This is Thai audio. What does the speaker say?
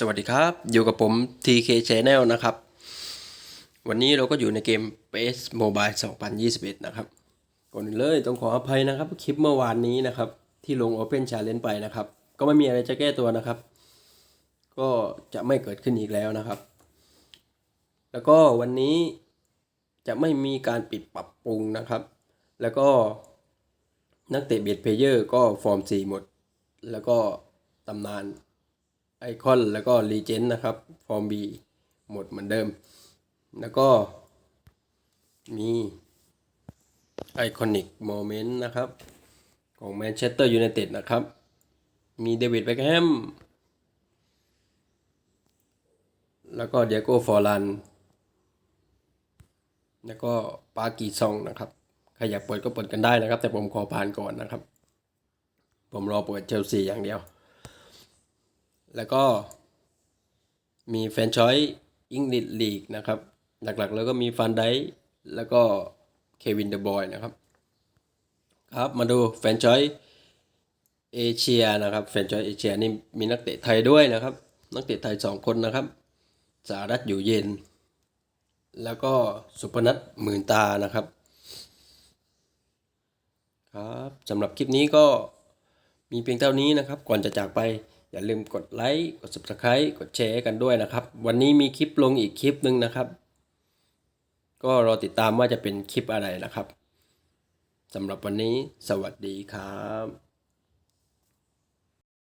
สวัสดีครับ อยู่กับผม TK Channel นะครับ วันนี้เราก็อยู่ในเกม PES Mobile 2021 นะครับ ก่อนอื่นเลยต้องขออภัยนะครับ คลิปเมื่อวานนี้นะครับ ที่ลง Open Challenge ไปนะครับ ก็ไม่มีอะไรจะแก้ตัวนะครับ ก็จะไม่เกิดขึ้นอีกแล้วนะครับ แล้วก็วันนี้จะไม่มีการปิดปรับปรุงนะครับ แล้วก็นักเตะเบียดเพลเยอร์ก็ฟอร์ม4หมด แล้วก็ตำนาน คอนแล้วก็รีเจนนะครับฟอร์ม B หมดเหมือนเดิม แล้วก็มีไอคอนิกโมเมนต์นะครับ ของแมนเชสเตอร์ยูไนเต็ดนะครับ มีเดวิดแบ็คแฮมแล้วก็เดียโก้ฟอร์ลันแล้วก็ปากีซองนะครับ ใครอยากเปิดก็เปิดกันได้นะครับ แต่ผมขอผ่านก่อนนะครับ ผมรอเปิดเชลซีอย่างเดียว แล้วก็มีแฟนชอยอิงลิชลีกนะครับ หลักๆ แล้วก็มีฟันไดแล้วก็เควินเดอะบอยนะครับ ครับมาดูแฟนชอยเอเชียนะครับแฟนชอยเอเชียนี่มีนักเตะไทยด้วยนะครับ นักเตะไทยสองคนนะครับสารัตอยู่เย็น แล้วก็สุพนัทหมื่นตานะครับ ครับสำหรับคลิปนี้ก็มีเพียงเท่านี้นะครับ ก่อนจะจากไป อย่าลืมกดไลค์กด subscribe กดแชร์กันด้วยนะครับ วันนี้มีคลิปลงอีกคลิปหนึ่งนะครับ ก็รอติดตามว่าจะเป็นคลิปอะไรนะครับสำหรับวันนี้สวัสดีครับ